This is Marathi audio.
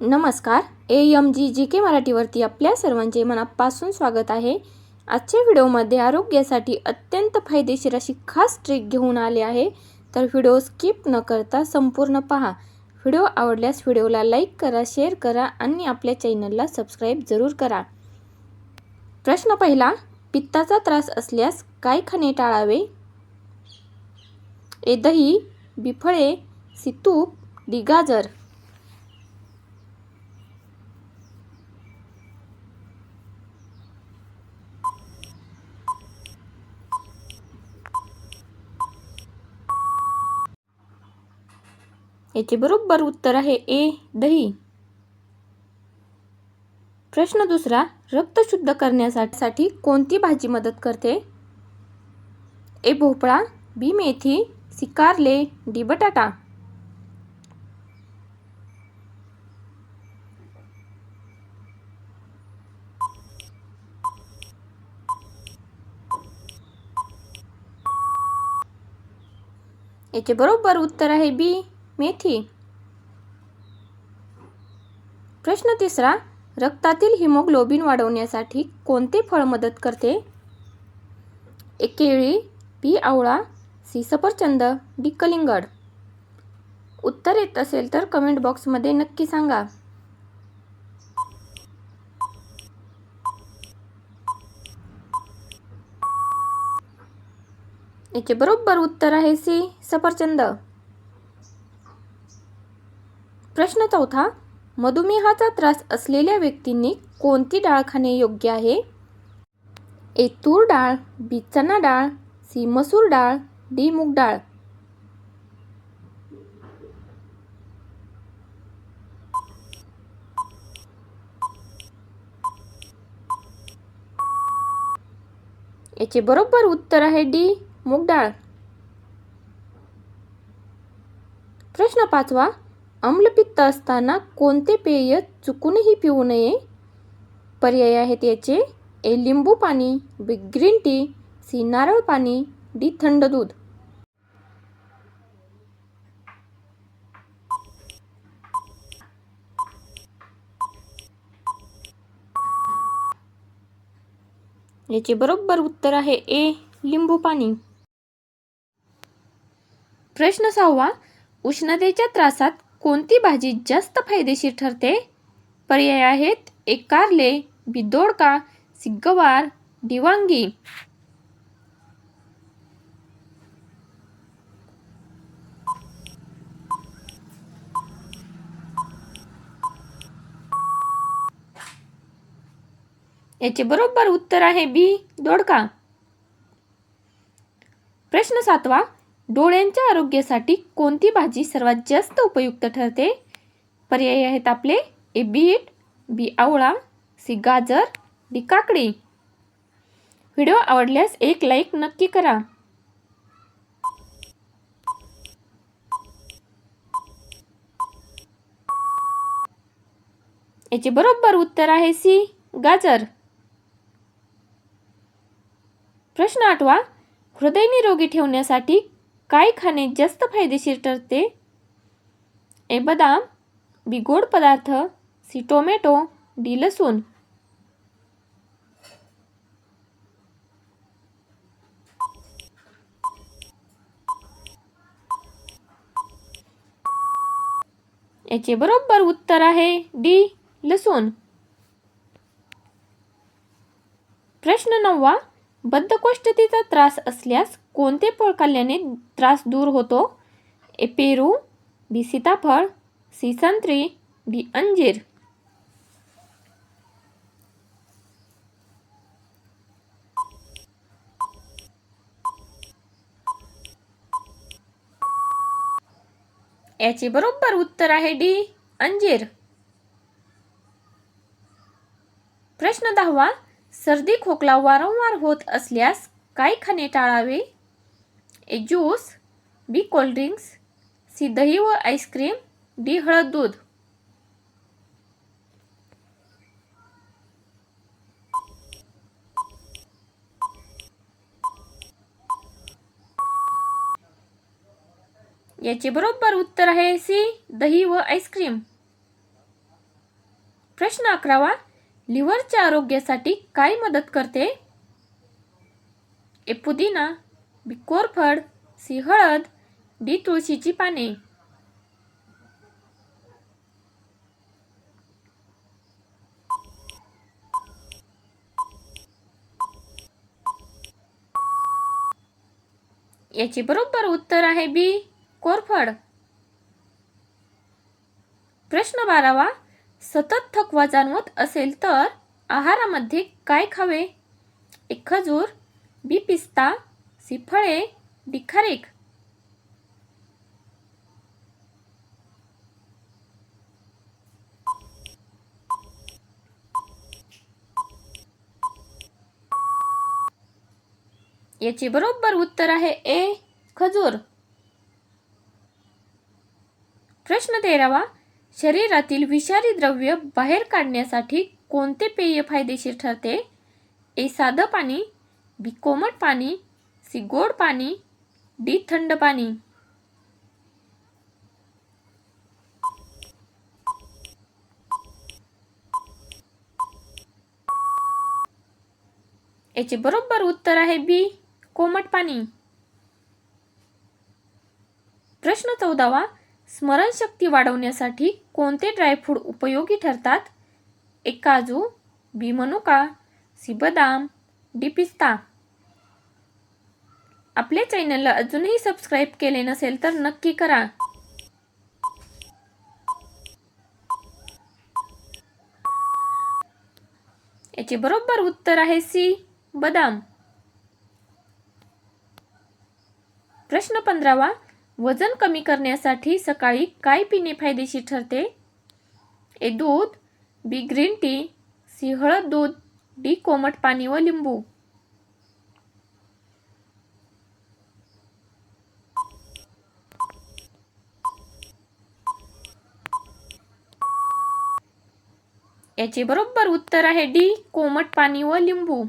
नमस्कार. ए एम जी जी के मराठीवरती आपल्या सर्वांचे मनापासून स्वागत आहे. आजच्या व्हिडिओमध्ये आरोग्यासाठी अत्यंत फायदेशीर अशी खास ट्रिक घेऊन आले आहे. तर व्हिडिओ स्किप न करता संपूर्ण पहा. व्हिडिओ आवडल्यास व्हिडिओला लाईक करा शेअर करा आणि आपल्या चॅनलला सबस्क्राईब जरूर करा. प्रश्न पहिला पित्ताचा त्रास असल्यास काय खाणे टाळावे? ए दही बिफळे सितूप डिगाजर याचे बरोबर उत्तर आहे ए दही. प्रश्न दुसरा रक्त शुद्ध करण्यासाठी कोणती भाजी मदत करते? ए भोपळा बी मेथी सी कारले डी बटाटा. याचे बरोबर उत्तर आहे बी मेथी. प्रश्न तिसरा रक्तातील हिमोग्लोबिन वाढवण्यासाठी कोणते फळ मदत करते? ए केळी बी आवळा सी सफरचंद डी कलिंगड. उत्तर येत असेल तर कमेंट बॉक्समध्ये नक्की सांगा. याचे बरोबर उत्तर आहे सी सफरचंद. प्रश्न चौथा मधुमेहाचा त्रास असलेल्या व्यक्तींनी कोणती डाळ खाणे योग्य आहे? ए तूर डाळ बी चना डाळ सी मसूर डाळ डी मूग डाळ. याचे बरोबर उत्तर आहे डी मूग डाळ. प्रश्न पाचवा आम्लपित्त असताना कोणते पेय चुकूनही पिऊ नये? पर्याय आहेत याचे. ए लिंबू पाणी बी ग्रीन टी सी नारळ पाणी डी थंड दूध. याचे बरोबर उत्तर आहे ए लिंबू पाणी. प्रश्न सहावा. उष्णतेच्या त्रासात कोणती भाजी जास्त फायदेशीर ठरते? पर्याय आहेत एक कारले बी दोडका सी गवार डी वांगी याचे बरोबर उत्तर आहे बी दोडका. प्रश्न सातवा. डोळ्यांच्या आरोग्यासाठी कोणती भाजी सर्वात जास्त उपयुक्त ठरते? पर्याय आहेत आपले. ए बीट बी आवळा सी गाजर डी काकडी. व्हिडिओ आवडल्यास एक लाईक नक्की करा. याचे बरोबर उत्तर आहे सी गाजर. प्रश्न आठवा. हृदय निरोगी ठेवण्यासाठी काय खाणे जास्त फायदेशीर ठरते? ए बदाम बी गोड पदार्थ सी टोमॅटो डी लसूण. याचे बरोबर उत्तर आहे डी लसूण. प्रश्न नववा बद्धकोष्ठतेचा त्रास असल्यास कोणते फळ खाल्ल्याने त्रास दूर होतो? ए पेरू बी सीताफळ सी संत्री डी अंजीर. याचे बरोबर उत्तर आहे डी अंजीर. प्रश्न दहावा सर्दी खोकला वारंवार होत असल्यास काय खाणे टाळावे? A juice B cold drinks C दही व आईस्क्रीम डी हळद दूध. याचे बरोबर उत्तर आहे सी दही व आईस्क्रीम प्रश्न अकरावा लिव्हरच्या आरोग्यासाठी काय मदत करते? ए पुदिना बी कोरफड सी हळद डी तुळशीची पाने. याचे बरोबर उत्तर आहे बी कोरफड. प्रश्न बारावा सतत थकवा जाणवत असेल तर आहारामध्ये काय खावे? एक खजूर बी पिस्ता सी फळे डी याचे बरोबर उत्तर आहे ए खजूर. प्रश्न तेरावा शरीरातील विषारी द्रव्य बाहेर काढण्यासाठी कोणते पेय फायदेशीर ठरते? ए साधं पाणी बी कोमट पाणी सी गोड पाणी डी थंड पाणी. याचे बरोबर उत्तर आहे बी कोमट पाणी. प्रश्न चौदावा स्मरणशक्ती वाढवण्यासाठी कोणते ड्रायफ्रूट उपयोगी ठरतात? एक काजू बी मनुका सी बदाम डी पिस्ता. आपल्या चॅनलला अजूनही सबस्क्राईब केले नसेल तर नक्की करा. याचे बरोबर उत्तर आहे सी बदाम. प्रश्न पंधरावा वजन कमी करण्यासाठी सकाळी काय पिणे फायदेशीर ठरते? ए दूध बी ग्रीन टी सी हळद दूध डी कोमट पाणी व लिंबू. याचे बरोबर उत्तर आहे डी कोमट पाणी व लिंबू.